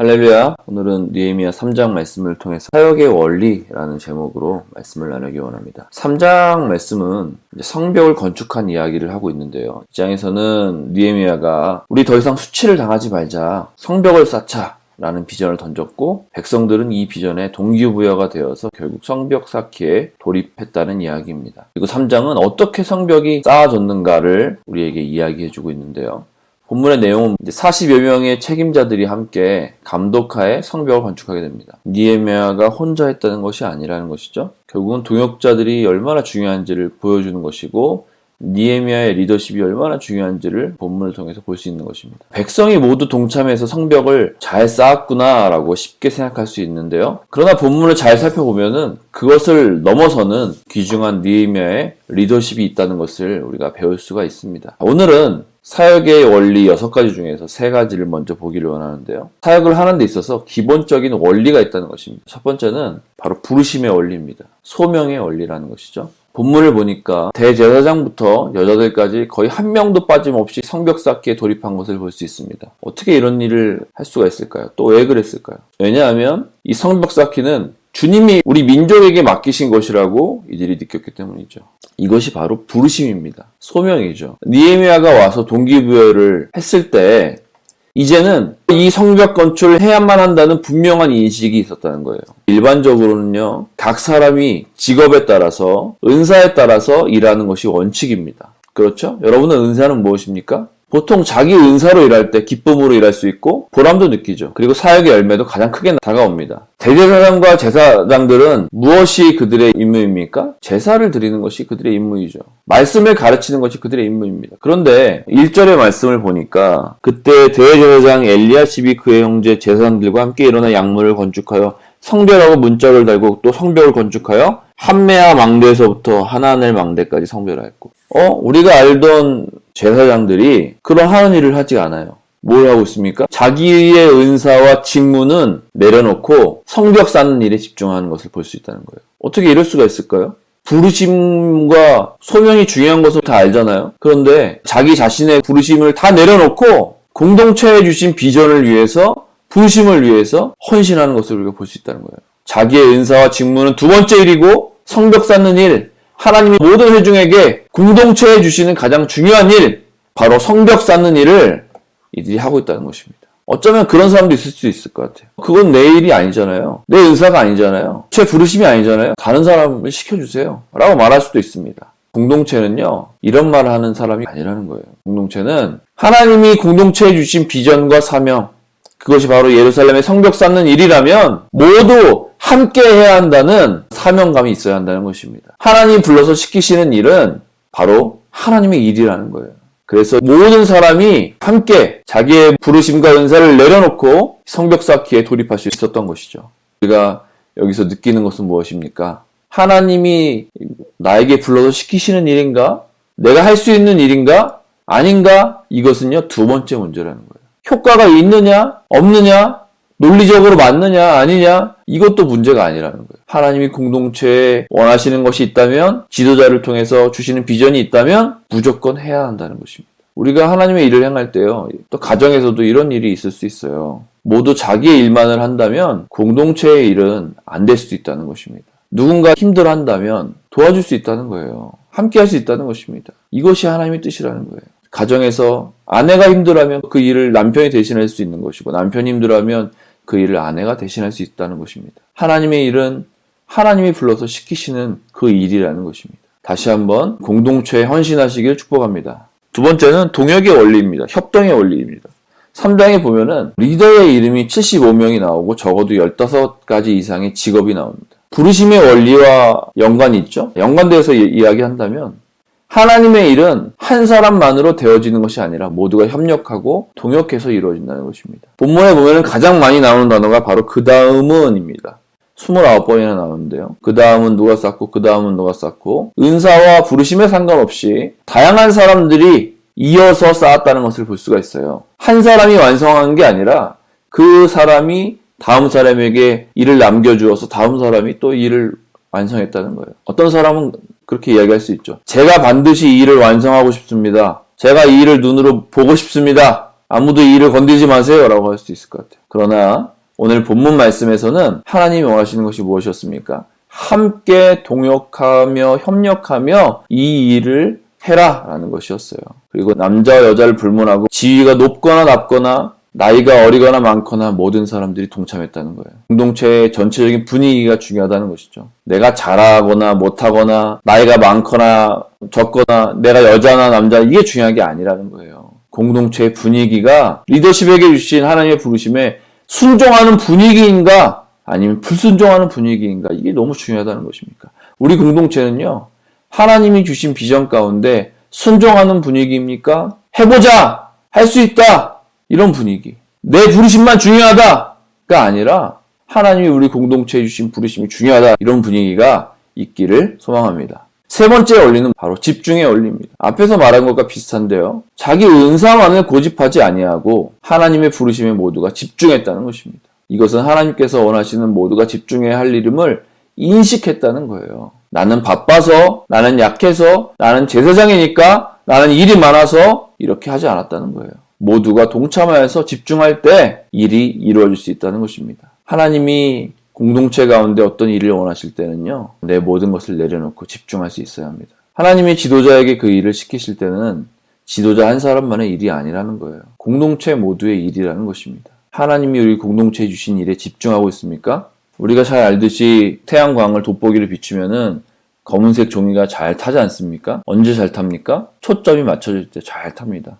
할렐루야. 오늘은 느헤미야 3장 말씀을 통해서 사역의 원리라는 제목으로 말씀을 나누기 원합니다. 3장 말씀은 성벽을 건축한 이야기를 하고 있는데요. 이 장에서는 느헤미야가 우리 더 이상 수치를 당하지 말자. 성벽을 쌓자. 라는 비전을 던졌고 백성들은 이 비전에 동기부여가 되어서 결국 성벽 쌓기에 돌입했다는 이야기입니다. 그리고 3장은 어떻게 성벽이 쌓아졌는가를 우리에게 이야기해주고 있는데요. 본문의 내용은 40여 명의 책임자들이 함께 감독하에 성벽을 건축하게 됩니다. 니에미아가 혼자 했다는 것이 아니라는 것이죠. 결국은 동역자들이 얼마나 중요한지를 보여주는 것이고 니에미아의 리더십이 얼마나 중요한지를 본문을 통해서 볼 수 있는 것입니다. 백성이 모두 동참해서 성벽을 잘 쌓았구나라고 쉽게 생각할 수 있는데요. 그러나 본문을 잘 살펴보면은 그것을 넘어서는 귀중한 니에미아의 리더십이 있다는 것을 우리가 배울 수가 있습니다. 오늘은 사역의 원리 6가지 중에서 3가지를 먼저 보기를 원하는데요. 사역을 하는 데 있어서 기본적인 원리가 있다는 것입니다. 첫 번째는 바로 부르심의 원리입니다. 소명의 원리라는 것이죠. 본문을 보니까 대제사장부터 여자들까지 거의 한 명도 빠짐없이 성벽 쌓기에 돌입한 것을 볼 수 있습니다. 어떻게 이런 일을 할 수가 있을까요? 또 왜 그랬을까요? 왜냐하면 이 성벽 쌓기는 주님이 우리 민족에게 맡기신 것이라고 이들이 느꼈기 때문이죠. 이것이 바로 부르심입니다. 소명이죠. 니에미아가 와서 동기부여를 했을 때 이제는 이 성벽 건축을 해야만 한다는 분명한 인식이 있었다는 거예요. 일반적으로는요, 각 사람이 직업에 따라서, 은사에 따라서 일하는 것이 원칙입니다. 그렇죠? 여러분은 은사는 무엇입니까? 보통 자기 은사로 일할 때 기쁨으로 일할 수 있고 보람도 느끼죠. 그리고 사역의 열매도 가장 크게 다가옵니다. 대제사장과 제사장들은 무엇이 그들의 임무입니까? 제사를 드리는 것이 그들의 임무이죠. 말씀을 가르치는 것이 그들의 임무입니다. 그런데 1절의 말씀을 보니까 그때 대제사장 엘리야십이 그의 형제 제사장들과 함께 일어나 약물을 건축하여 성별하고 문짝을 달고 또 성벽을 건축하여 한메아 망대에서부터 하나넬 망대까지 성별하였고 어 우리가 알던 제사장들이 하는 일을 하지 않아요. 뭘 하고 있습니까? 자기의 은사와 직무는 내려놓고 성벽 쌓는 일에 집중하는 것을 볼 수 있다는 거예요. 어떻게 이럴 수가 있을까요? 부르심과 소명이 중요한 것을 다 알잖아요. 그런데 자기 자신의 부르심을 다 내려놓고 공동체에 주신 비전을 위해서 부르심을 위해서 헌신하는 것을 우리가 볼 수 있다는 거예요. 자기의 은사와 직무는 두 번째 일이고 성벽 쌓는 일, 하나님이 모든 회중에게 공동체에 주시는 가장 중요한 일, 바로 성벽 쌓는 일을 이들이 하고 있다는 것입니다. 어쩌면 그런 사람도 있을 수 있을 것 같아요. 그건 내 일이 아니잖아요. 내 은사가 아니잖아요. 제 부르심이 아니잖아요. 다른 사람을 시켜주세요. 라고 말할 수도 있습니다. 공동체는요, 이런 말을 하는 사람이 아니라는 거예요. 공동체는 하나님이 공동체에 주신 비전과 사명, 그것이 바로 예루살렘의 성벽 쌓는 일이라면 모두 함께 해야 한다는 사명감이 있어야 한다는 것입니다. 하나님 불러서 시키시는 일은 바로 하나님의 일이라는 거예요. 그래서 모든 사람이 함께 자기의 부르심과 은사를 내려놓고 성벽 쌓기에 돌입할 수 있었던 것이죠. 우리가 여기서 느끼는 것은 무엇입니까? 하나님이 나에게 불러서 시키시는 일인가? 내가 할 수 있는 일인가? 아닌가? 이것은요, 두 번째 문제라는 거예요. 효과가 있느냐? 없느냐? 논리적으로 맞느냐? 아니냐? 이것도 문제가 아니라는 거예요. 하나님이 공동체에 원하시는 것이 있다면, 지도자를 통해서 주시는 비전이 있다면, 무조건 해야 한다는 것입니다. 우리가 하나님의 일을 행할 때요, 또 가정에서도 이런 일이 있을 수 있어요. 모두 자기의 일만을 한다면, 공동체의 일은 안 될 수도 있다는 것입니다. 누군가 힘들어 한다면, 도와줄 수 있다는 거예요. 함께 할 수 있다는 것입니다. 이것이 하나님의 뜻이라는 거예요. 가정에서 아내가 힘들어하면 그 일을 남편이 대신할 수 있는 것이고 남편이 힘들어하면 그 일을 아내가 대신할 수 있다는 것입니다. 하나님의 일은 하나님이 불러서 시키시는 그 일이라는 것입니다. 다시 한번 공동체에 헌신하시길 축복합니다. 두 번째는 동역의 원리입니다. 협동의 원리입니다. 3장에 보면은 리더의 이름이 75명이 나오고 적어도 15가지 이상의 직업이 나옵니다. 부르심의 원리와 연관이 있죠? 연관되어서 이야기한다면 하나님의 일은 한 사람만으로 되어지는 것이 아니라 모두가 협력하고 동역해서 이루어진다는 것입니다. 본문에 보면 가장 많이 나오는 단어가 바로 그 다음은입니다. 29번이나 나오는데요. 그 다음은 누가 쌓고 그 다음은 누가 쌓고 은사와 부르심에 상관없이 다양한 사람들이 이어서 쌓았다는 것을 볼 수가 있어요. 한 사람이 완성한 게 아니라 그 사람이 다음 사람에게 일을 남겨주어서 다음 사람이 또 일을 완성했다는 거예요. 어떤 사람은 그렇게 이야기할 수 있죠. 제가 반드시 이 일을 완성하고 싶습니다. 제가 이 일을 눈으로 보고 싶습니다. 아무도 이 일을 건드리지 마세요. 라고 할 수도 있을 것 같아요. 그러나 오늘 본문 말씀에서는 하나님이 원하시는 것이 무엇이었습니까? 함께 동역하며 협력하며 이 일을 해라 라는 것이었어요. 그리고 남자와 여자를 불문하고 지위가 높거나 낮거나 나이가 어리거나 많거나 모든 사람들이 동참했다는 거예요. 공동체의 전체적인 분위기가 중요하다는 것이죠. 내가 잘하거나 못하거나 나이가 많거나 적거나 내가 여자나 남자 이게 중요한 게 아니라는 거예요. 공동체의 분위기가 리더십에게 주신 하나님의 부르심에 순종하는 분위기인가 아니면 불순종하는 분위기인가 이게 너무 중요하다는 것입니까? 우리 공동체는요 하나님이 주신 비전 가운데 순종하는 분위기입니까? 해보자 할 수 있다 이런 분위기 내 부르심만 중요하다가 아니라 하나님이 우리 공동체에 주신 부르심이 중요하다 이런 분위기가 있기를 소망합니다. 세 번째 원리는 바로 집중의 원리입니다. 앞에서 말한 것과 비슷한데요. 자기 은사만을 고집하지 아니하고 하나님의 부르심에 모두가 집중했다는 것입니다. 이것은 하나님께서 원하시는 모두가 집중해야 할 이름을 인식했다는 거예요. 나는 바빠서, 나는 약해서, 나는 제사장이니까, 나는 일이 많아서 이렇게 하지 않았다는 거예요. 모두가 동참하여서 집중할 때 일이 이루어질 수 있다는 것입니다. 하나님이 공동체 가운데 어떤 일을 원하실 때는요, 내 모든 것을 내려놓고 집중할 수 있어야 합니다. 하나님이 지도자에게 그 일을 시키실 때는 지도자 한 사람만의 일이 아니라는 거예요. 공동체 모두의 일이라는 것입니다. 하나님이 우리 공동체에 주신 일에 집중하고 있습니까? 우리가 잘 알듯이 태양광을 돋보기를 비추면은 검은색 종이가 잘 타지 않습니까? 언제 잘 탑니까? 초점이 맞춰질 때 잘 탑니다.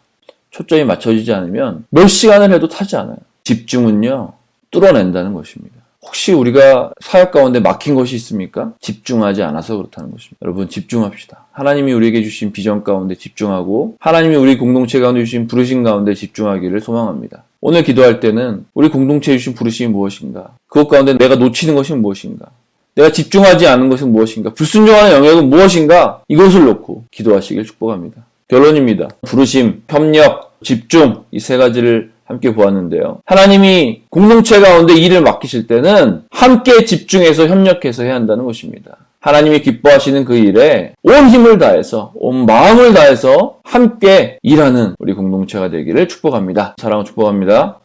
초점이 맞춰지지 않으면 몇 시간을 해도 타지 않아요. 집중은요, 뚫어낸다는 것입니다. 혹시 우리가 사역 가운데 막힌 것이 있습니까? 집중하지 않아서 그렇다는 것입니다. 여러분 집중합시다. 하나님이 우리에게 주신 비전 가운데 집중하고 하나님이 우리 공동체 가운데 주신 부르심 가운데 집중하기를 소망합니다. 오늘 기도할 때는 우리 공동체에 주신 부르심이 무엇인가? 그것 가운데 내가 놓치는 것이 무엇인가? 내가 집중하지 않은 것은 무엇인가? 불순종하는 영역은 무엇인가? 이것을 놓고 기도하시길 축복합니다. 결론입니다. 부르심, 협력, 집중 이 세 가지를 함께 보았는데요. 하나님이 공동체 가운데 일을 맡기실 때는 함께 집중해서 협력해서 해야 한다는 것입니다. 하나님이 기뻐하시는 그 일에 온 힘을 다해서, 온 마음을 다해서 함께 일하는 우리 공동체가 되기를 축복합니다. 사랑을 축복합니다.